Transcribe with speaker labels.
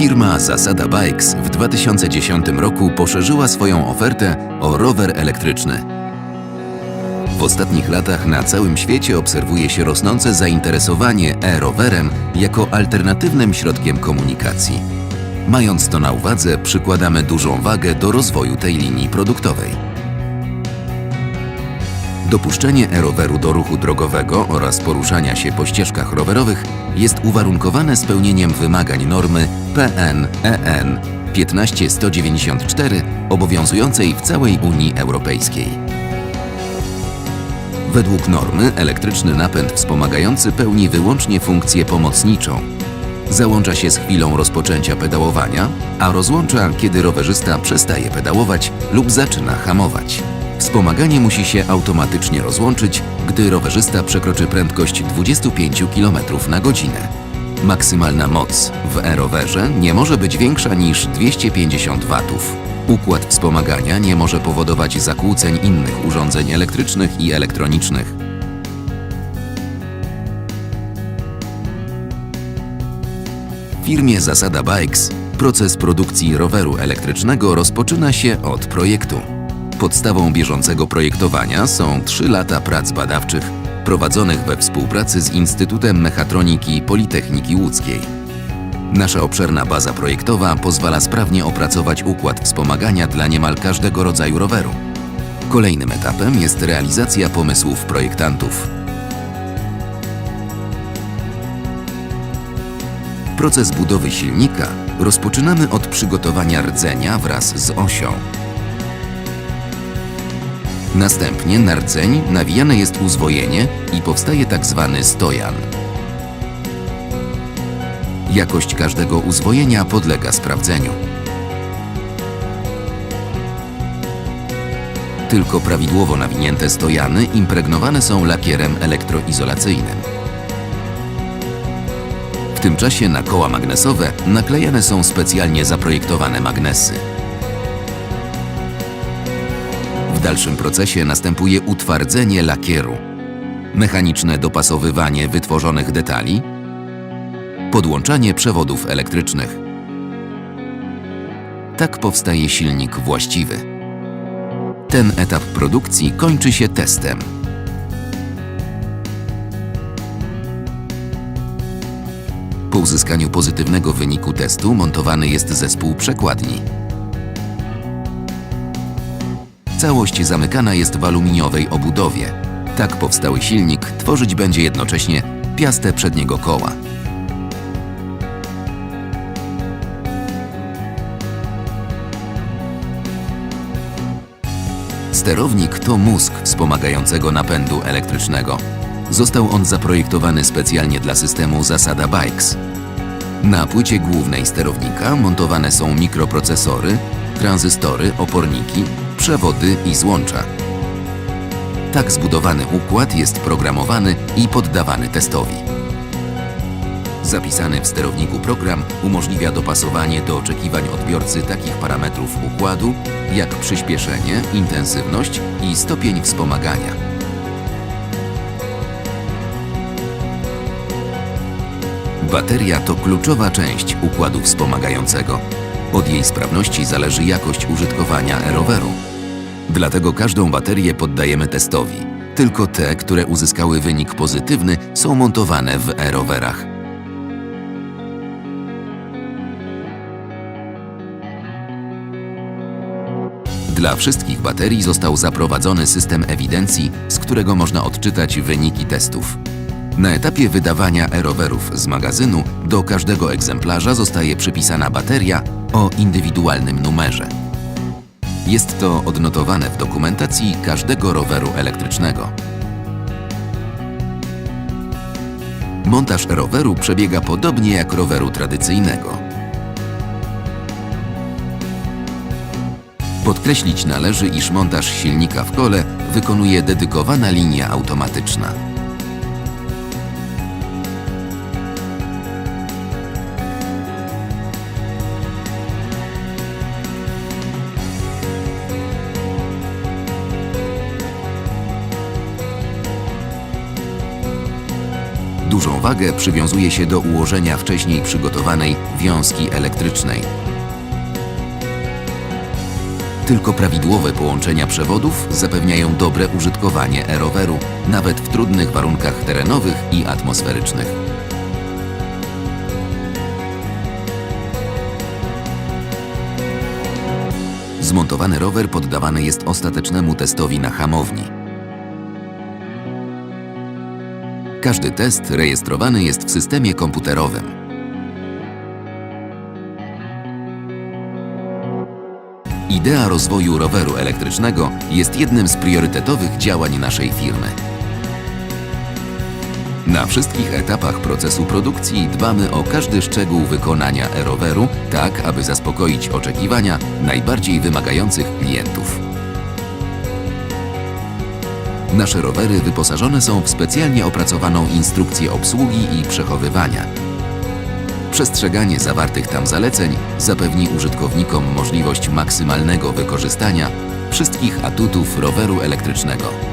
Speaker 1: Firma Zasada Bikes w 2010 roku poszerzyła swoją ofertę o rower elektryczny. W ostatnich latach na całym świecie obserwuje się rosnące zainteresowanie e-rowerem jako alternatywnym środkiem komunikacji. Mając to na uwadze, przykładamy dużą wagę do rozwoju tej linii produktowej. Dopuszczenie e-roweru do ruchu drogowego oraz poruszania się po ścieżkach rowerowych jest uwarunkowane spełnieniem wymagań normy PN EN 15194 obowiązującej w całej Unii Europejskiej. Według normy elektryczny napęd wspomagający pełni wyłącznie funkcję pomocniczą. Załącza się z chwilą rozpoczęcia pedałowania, a rozłącza, kiedy rowerzysta przestaje pedałować lub zaczyna hamować. Wspomaganie musi się automatycznie rozłączyć, gdy rowerzysta przekroczy prędkość 25 km na godzinę. Maksymalna moc w e-rowerze nie może być większa niż 250 W. Układ wspomagania nie może powodować zakłóceń innych urządzeń elektrycznych i elektronicznych. W firmie Zasada Bikes proces produkcji roweru elektrycznego rozpoczyna się od projektu. Podstawą bieżącego projektowania są 3 lata prac badawczych prowadzonych we współpracy z Instytutem Mechatroniki Politechniki Łódzkiej. Nasza obszerna baza projektowa pozwala sprawnie opracować układ wspomagania dla niemal każdego rodzaju roweru. Kolejnym etapem jest realizacja pomysłów projektantów. Proces budowy silnika rozpoczynamy od przygotowania rdzenia wraz z osią. Następnie na rdzeń nawijane jest uzwojenie i powstaje tak zwany stojan. Jakość każdego uzwojenia podlega sprawdzeniu. Tylko prawidłowo nawinięte stojany impregnowane są lakierem elektroizolacyjnym. W tym czasie na koła magnesowe naklejane są specjalnie zaprojektowane magnesy. W dalszym procesie następuje utwardzenie lakieru, mechaniczne dopasowywanie wytworzonych detali, podłączanie przewodów elektrycznych. Tak powstaje silnik właściwy. Ten etap produkcji kończy się testem. Po uzyskaniu pozytywnego wyniku testu montowany jest zespół przekładni. Całość zamykana jest w aluminiowej obudowie. Tak powstały silnik tworzyć będzie jednocześnie piastę przedniego koła. Sterownik to mózg wspomagającego napędu elektrycznego. Został on zaprojektowany specjalnie dla systemu Zasada Bikes. Na płycie głównej sterownika montowane są mikroprocesory, tranzystory, oporniki, przewody i złącza. Tak zbudowany układ jest programowany i poddawany testowi. Zapisany w sterowniku program umożliwia dopasowanie do oczekiwań odbiorcy takich parametrów układu jak przyspieszenie, intensywność i stopień wspomagania. Bateria to kluczowa część układu wspomagającego. Od jej sprawności zależy jakość użytkowania e-roweru. Dlatego każdą baterię poddajemy testowi. Tylko te, które uzyskały wynik pozytywny, są montowane w e-rowerach. Dla wszystkich baterii został zaprowadzony system ewidencji, z którego można odczytać wyniki testów. Na etapie wydawania e-rowerów z magazynu do każdego egzemplarza zostaje przypisana bateria o indywidualnym numerze. Jest to odnotowane w dokumentacji każdego roweru elektrycznego. Montaż roweru przebiega podobnie jak roweru tradycyjnego. Podkreślić należy, iż montaż silnika w kole wykonuje dedykowana linia automatyczna. Dużą wagę przywiązuje się do ułożenia wcześniej przygotowanej wiązki elektrycznej. Tylko prawidłowe połączenia przewodów zapewniają dobre użytkowanie e-roweru, nawet w trudnych warunkach terenowych i atmosferycznych. Zmontowany rower poddawany jest ostatecznemu testowi na hamowni. Każdy test rejestrowany jest w systemie komputerowym. Idea rozwoju roweru elektrycznego jest jednym z priorytetowych działań naszej firmy. Na wszystkich etapach procesu produkcji dbamy o każdy szczegół wykonania e-roweru, tak aby zaspokoić oczekiwania najbardziej wymagających klientów. Nasze rowery wyposażone są w specjalnie opracowaną instrukcję obsługi i przechowywania. Przestrzeganie zawartych tam zaleceń zapewni użytkownikom możliwość maksymalnego wykorzystania wszystkich atutów roweru elektrycznego.